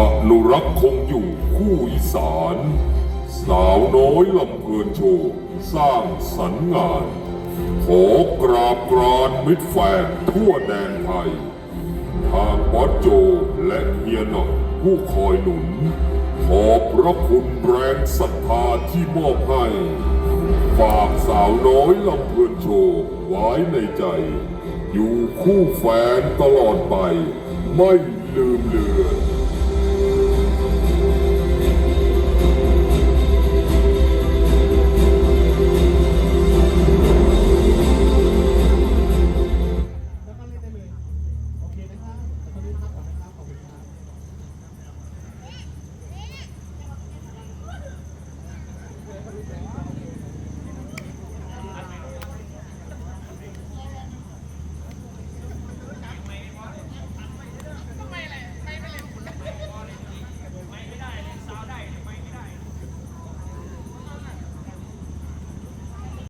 อนุรักษ์คงอยู่คู่อีสาน สาวน้อยลำเพลินโชว์สร้างสรรค์งาน ขอกราบกรานมิตรแฟนทั่วแดนไทย ทางบอสโจและเฮียหน่อยผู้คอยหนุน ขอบพระคุณแรงศรัทธาที่มอบให้ ฝากสาวน้อยลำเพลินโชว์ไว้ในใจ อยู่คู่แฟนตลอดไป ไม่ลืมเลือน